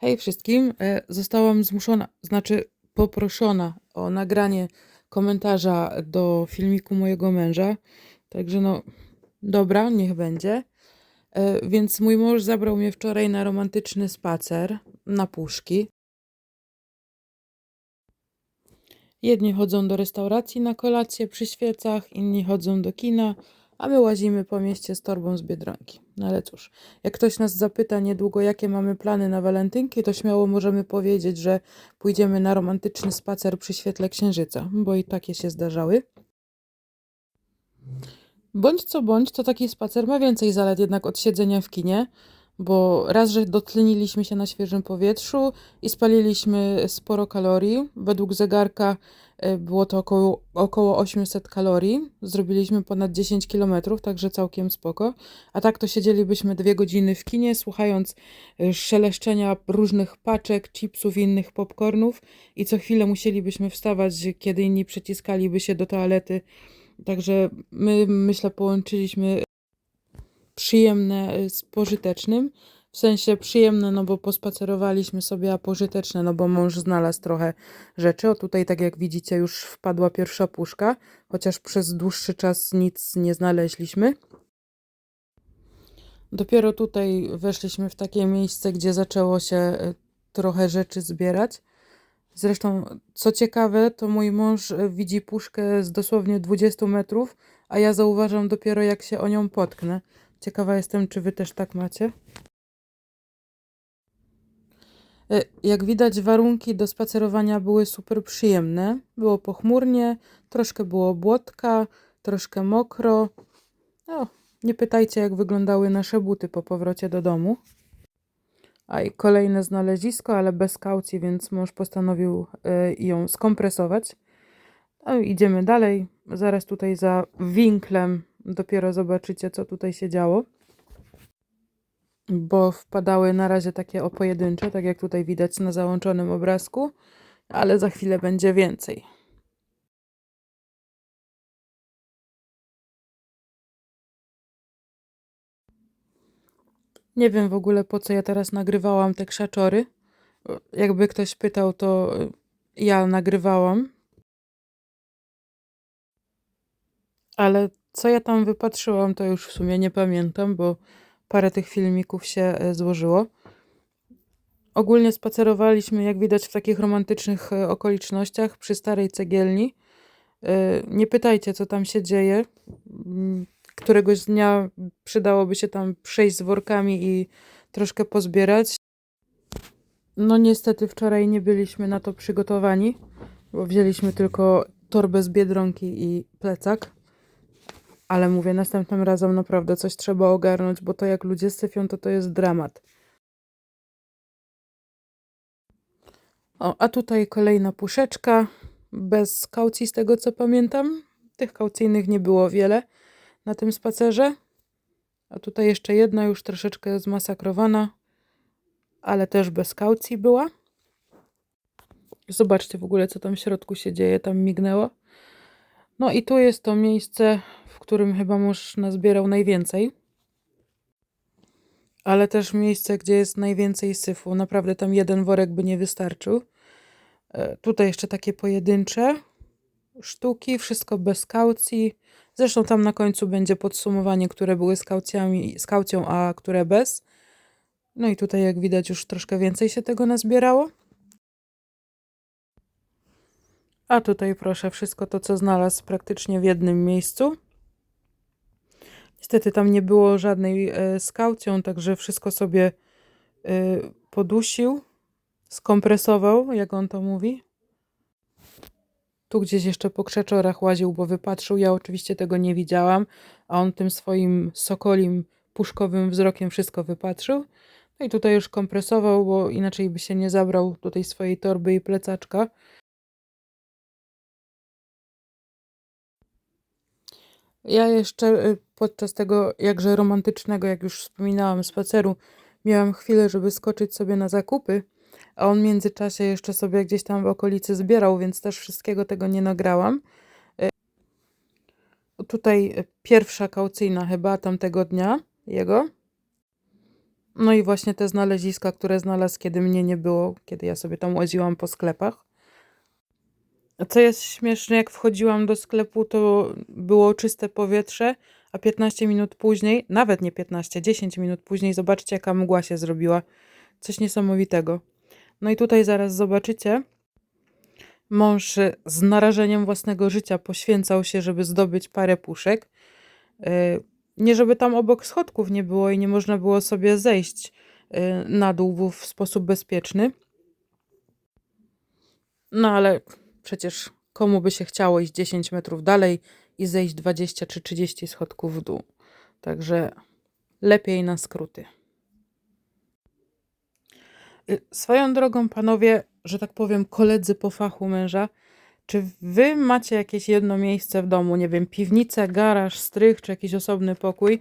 Hej wszystkim, e, zostałam zmuszona, znaczy poproszona o nagranie komentarza do filmiku mojego męża. Także no, dobra, niech będzie. E, Więc mój mąż zabrał mnie wczoraj na romantyczny spacer na puszki. Jedni chodzą do restauracji na kolację przy świecach, inni chodzą do kina, a my łazimy po mieście z torbą z Biedronki. No ale cóż, jak ktoś nas zapyta niedługo, jakie mamy plany na walentynki, to śmiało możemy powiedzieć, że pójdziemy na romantyczny spacer przy świetle księżyca, bo i takie się zdarzały. Bądź co bądź, to taki spacer ma więcej zalet jednak od siedzenia w kinie, bo raz, że dotleniliśmy się na świeżym powietrzu i spaliliśmy sporo kalorii. Według zegarka e, było to około, około 800 kalorii. Zrobiliśmy ponad 10 kilometrów, także całkiem spoko. A tak to siedzielibyśmy dwie godziny w kinie, słuchając e, szeleszczenia różnych paczek, chipsów innych popcornów i co chwilę musielibyśmy wstawać, kiedy inni przyciskaliby się do toalety. Także my, myślę, połączyliśmy przyjemne y, z pożytecznym. W sensie przyjemne, no bo pospacerowaliśmy sobie, a pożyteczne, no bo mąż znalazł trochę rzeczy. O tutaj, tak jak widzicie, już wpadła pierwsza puszka, chociaż przez dłuższy czas nic nie znaleźliśmy. Dopiero tutaj weszliśmy w takie miejsce, gdzie zaczęło się y, trochę rzeczy zbierać. Zresztą, co ciekawe, to mój mąż y, widzi puszkę z dosłownie 20 metrów, a ja zauważam dopiero jak się o nią potknę. Ciekawa jestem, czy wy też tak macie. E, Jak widać, warunki do spacerowania były super przyjemne. Było pochmurnie, troszkę było błotka, troszkę mokro. No, nie pytajcie, jak wyglądały nasze buty po powrocie do domu. A i kolejne znalezisko, ale bez kaucji, więc mąż postanowił y, ją skompresować. No idziemy dalej. Zaraz tutaj za winklem dopiero zobaczycie, co tutaj się działo. Bo wpadały na razie takie o pojedyncze, tak jak tutaj widać na załączonym obrazku, ale za chwilę będzie więcej. Nie wiem w ogóle po co ja teraz nagrywałam te krzaczory. Jakby ktoś pytał, to ja nagrywałam. Ale co ja tam wypatrzyłam, to już w sumie nie pamiętam, bo parę tych filmików się e, złożyło. Ogólnie spacerowaliśmy, jak widać, w takich romantycznych e, okolicznościach przy starej cegielni. E, Nie pytajcie, co tam się dzieje. Mm, Któregoś dnia przydałoby się tam przejść z workami i troszkę pozbierać. No niestety wczoraj nie byliśmy na to przygotowani, bo wzięliśmy tylko torbę z Biedronki i plecak. Ale mówię, następnym razem naprawdę coś trzeba ogarnąć, bo to jak ludzie syfią, to to jest dramat. O, a tutaj kolejna puszeczka, bez kaucji z tego co pamiętam. Tych kaucyjnych nie było wiele na tym spacerze. A tutaj jeszcze jedna już troszeczkę zmasakrowana, ale też bez kaucji była. Zobaczcie w ogóle, co tam w środku się dzieje, tam mignęło. No i tu jest to miejsce, którym chyba mąż nazbierał najwięcej. Ale też miejsce, gdzie jest najwięcej syfu. Naprawdę tam jeden worek by nie wystarczył. E, Tutaj jeszcze takie pojedyncze sztuki, wszystko bez kaucji. Zresztą tam na końcu będzie podsumowanie, które były z, kaucjami, z kaucją, a które bez. No i tutaj, jak widać, już troszkę więcej się tego nazbierało. A tutaj proszę, wszystko to, co znalazł praktycznie w jednym miejscu. Niestety tam nie było żadnej e, z kaucją, także wszystko sobie e, podusił, skompresował, jak on to mówi. Tu gdzieś jeszcze po krzeczorach łaził, bo wypatrzył. Ja oczywiście tego nie widziałam, a on tym swoim sokolim, puszkowym wzrokiem wszystko wypatrzył. No i tutaj już kompresował, bo inaczej by się nie zabrał do tej swojej torby i plecaczka. Ja jeszcze y, podczas tego jakże romantycznego, jak już wspominałam, spaceru, miałam chwilę, żeby skoczyć sobie na zakupy, a on w międzyczasie jeszcze sobie gdzieś tam w okolicy zbierał, więc też wszystkiego tego nie nagrałam. Y, Tutaj pierwsza kaucyjna chyba tamtego dnia jego. No i właśnie te znaleziska, które znalazł, kiedy mnie nie było, kiedy ja sobie tam łaziłam po sklepach. A Co jest śmieszne, jak wchodziłam do sklepu, to było czyste powietrze, a 15 minut później, nawet nie 15, 10 minut później, zobaczcie, jaka mgła się zrobiła. Coś niesamowitego. No i tutaj zaraz zobaczycie. Mąż z narażeniem własnego życia poświęcał się, żeby zdobyć parę puszek. Y, Nie żeby tam obok schodków nie było i nie można było sobie zejść y, na dół w sposób bezpieczny. No ale przecież komu by się chciało iść 10 metrów dalej i zejść 20 czy 30 schodków w dół. Także lepiej na skróty. Y, Swoją drogą, panowie, że tak powiem, koledzy po fachu męża, czy wy macie jakieś jedno miejsce w domu, nie wiem, piwnicę, garaż, strych, czy jakiś osobny pokój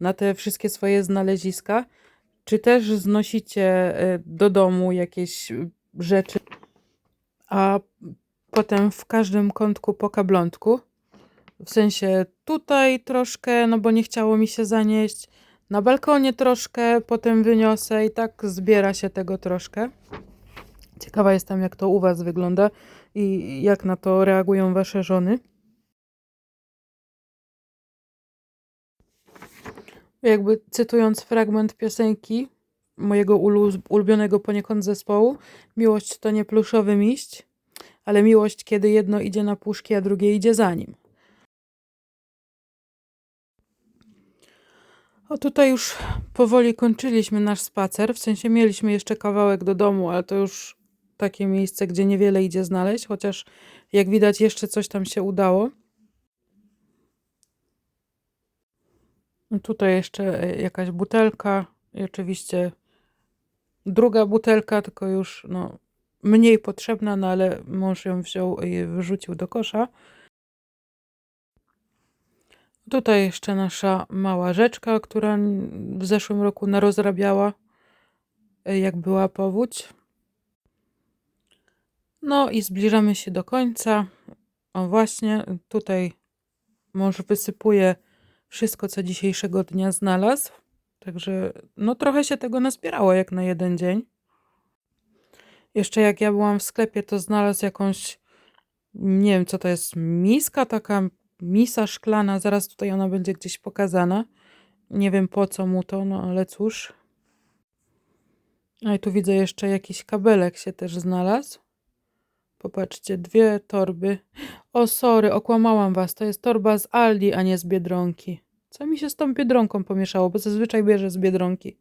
na te wszystkie swoje znaleziska? Czy też znosicie y, do domu jakieś y, rzeczy, a potem w każdym kątku po kablątku? W sensie tutaj troszkę, no bo nie chciało mi się zanieść, na balkonie troszkę, potem wyniosę i tak zbiera się tego troszkę. Ciekawa jestem, jak to u Was wygląda i jak na to reagują Wasze żony. Jakby cytując fragment piosenki mojego ulu- ulubionego poniekąd zespołu, miłość to nie pluszowy miść, ale miłość, kiedy jedno idzie na puszki, a drugie idzie za nim. O tutaj już powoli kończyliśmy nasz spacer, w sensie mieliśmy jeszcze kawałek do domu, ale to już takie miejsce, gdzie niewiele idzie znaleźć, chociaż jak widać jeszcze coś tam się udało. No Tutaj jeszcze e, jakaś butelka i oczywiście druga butelka, tylko już no, mniej potrzebna, no ale mąż ją wziął i wyrzucił do kosza. Tutaj jeszcze nasza mała rzeczka, która w zeszłym roku narozrabiała, e, jak była powódź. No i zbliżamy się do końca. O właśnie, tutaj mąż wysypuje wszystko, co dzisiejszego dnia znalazł. Także no trochę się tego nazbierało jak na jeden dzień. Jeszcze jak ja byłam w sklepie, to znalazł jakąś, nie wiem co to jest, miska, taka misa szklana. Zaraz tutaj ona będzie gdzieś pokazana. Nie wiem po co mu to, no ale cóż. A i tu widzę jeszcze jakiś kabelek się też znalazł. Popatrzcie, dwie torby. O, sorry, okłamałam was. To jest torba z Aldi, a nie z Biedronki. Co mi się z tą Biedronką pomieszało, bo zazwyczaj bierze z Biedronki.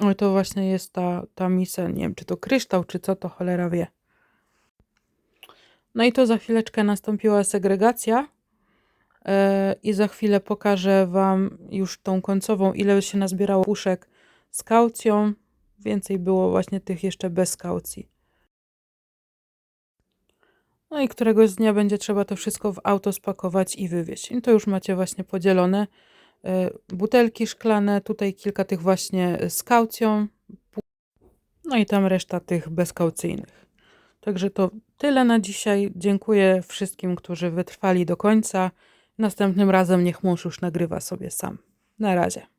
Oj, to właśnie jest ta, ta misa. Nie wiem, czy to kryształ, czy co, to cholera wie. No i to za chwileczkę nastąpiła segregacja. E, I za chwilę pokażę Wam już tą końcową, ile się nazbierało puszek z kaucją. Więcej było właśnie tych jeszcze bez kaucji. No i któregoś dnia będzie trzeba to wszystko w auto spakować i wywieźć. I to już macie właśnie podzielone. E, Butelki szklane, tutaj kilka tych właśnie z kaucją. No i tam reszta tych bezkaucyjnych. Także to tyle na dzisiaj. Dziękuję wszystkim, którzy wytrwali do końca. Następnym razem niech mąż już nagrywa sobie sam. Na razie.